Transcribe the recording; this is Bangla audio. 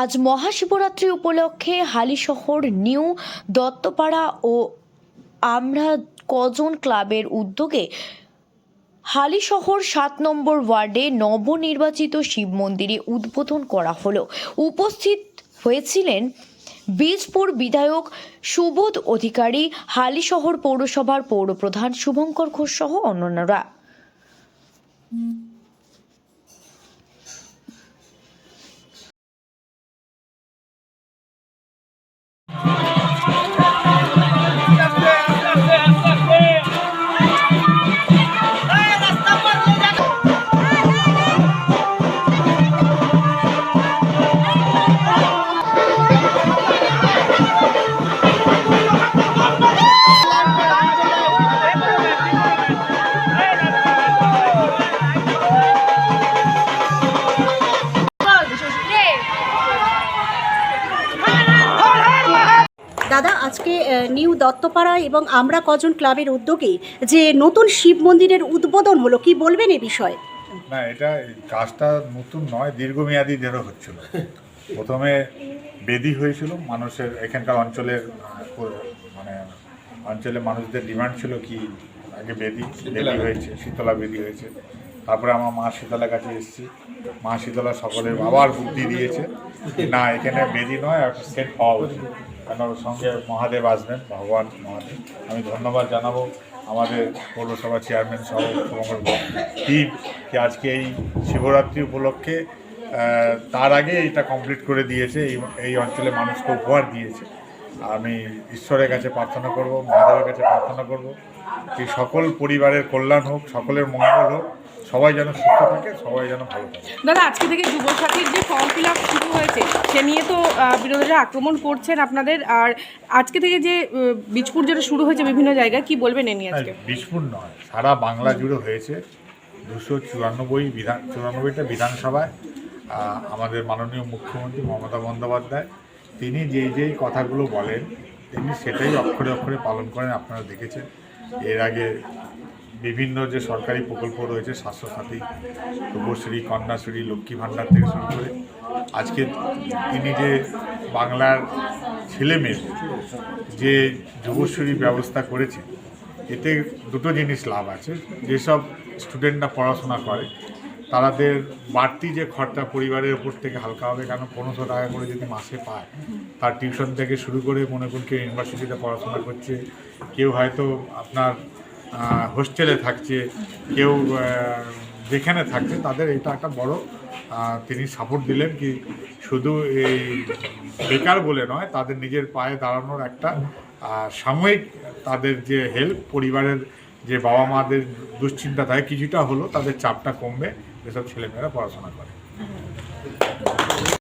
আজ মহাশিবরাত্রি উপলক্ষে হালিশহর নিউ দত্তপাড়া ও আমরা কজন ক্লাবের উদ্যোগে হালিশহর সাত নম্বর ওয়ার্ডে নবনির্বাচিত শিব মন্দিরে উদ্বোধন করা হলো। উপস্থিত হয়েছিলেন বীজপুর বিধায়ক সুবোধ অধিকারী, হালিশহর পৌরসভার পৌরপ্রধান শুভঙ্কর ঘোষ সহ অন্যান্যরা। দাদা আজকে নিউ দত্তপাড়া এবং আমরা কজন ক্লাবের উদ্যোগে যে নতুন শিব মন্দিরের উদ্বোধন হলো কি বলবেন এ বিষয়ে? না এটা কাজটা নতুন নয় দীর্ঘমেয়াদী ধরে হচ্ছিল। প্রথমে বেদি হয়েছিল মানুষের এখানকার অঞ্চলের মানে অঞ্চলে মানুষদের ডিমান্ড ছিল কি আগে বেদি বেদি হয়েছে শীতলা বেদি হয়েছে। তারপরে আমার মা শীতলার কাছে এসেছি। মা শীতলা সকলের বাবার বুদ্ধি দিয়েছে। না এখানে বেদি নয় একটা সেট হওয়া উচিত। ওর সঙ্গে মহাদেব আসবেন, ভগবান, মহাদেব। আমি ধন্যবাদ জানাব আমাদের পৌরসভা চেয়ারম্যান সহ শুভঙ্কর যে আজকে এই শিবরাত্রি উপলক্ষে তার আগে এটা কমপ্লিট করে দিয়েছে। এই এই অঞ্চলে মানুষকে উপহার দিয়েছে। আমি ঈশ্বরের কাছে প্রার্থনা করব মহাদেবের কাছে প্রার্থনা করব যে সকল পরিবারের কল্যাণ হোক সকলের মঙ্গল হোক সবাই যেন সুস্থ থাকে সবাই যেন ভালো থাকে। দাদা আজকে থেকে যুবসাথীর যে ফর্ম ফিল আপ শুরু হয়েছে সে নিয়ে তো বিরোধীরা আক্রমণ করছেন আপনাদের আর আজকে থেকে যে বীজপুর যেটা শুরু হয়েছে বিভিন্ন জায়গায় কি বলবেন এ নিয়ে আজকে? বিস্ফোর নয় সারা বাংলা জুড়ে হয়েছে। দুশো চুরানব্বই বিধান চুরানব্বইটা বিধানসভায় আমাদের মাননীয় মুখ্যমন্ত্রী মমতা বন্দ্যোপাধ্যায় তিনি যেই যেই কথাগুলো বলেন, তিনি সেটাই অক্ষরে অক্ষরে পালন করেন, আপনারা দেখেছেন। এর আগে বিভিন্ন যে সরকারি প্রকল্প রয়েছে, স্বাস্থ্যসাথী রূপশ্রী কন্যাশ্রী, লক্ষ্মী ভাণ্ডার থেকে শুরু করে, আজকে তিনি যে বাংলার ছেলেমেয়ে যে যুবশ্রী ব্যবস্থা করেছে, এতে দুটো জিনিস লাভ আছে। যেসব স্টুডেন্টরা পড়াশোনা করে তাদের বাড়তি যে খরচা পরিবারের উপর থেকে হালকা হবে, কেন পনেরোশো টাকা করে যদি মাসে পায়, তার টিউশন থেকে শুরু করে মনে করুন কেউ ইউনিভার্সিটিতে পড়াশোনা করছে, কেউ হয়তো আপনার হোস্টেলে থাকছে, কেউ যেখানে থাকছে, তাদের এটা একটা বড় তিনি সাপোর্ট দিলেন কি শুধু এই বেকার বলে নয়, তাদের নিজের পায়ে দাঁড়ানোর একটা সাময়িক তাদের যে হেল্প পরিবারের যে বাবা মাদের দুশ্চিন্তা থাকে কিছুটা হলো তাদের চাপটা কমবে। যেসব ছেলেমেয়েরা পড়াশোনা করে।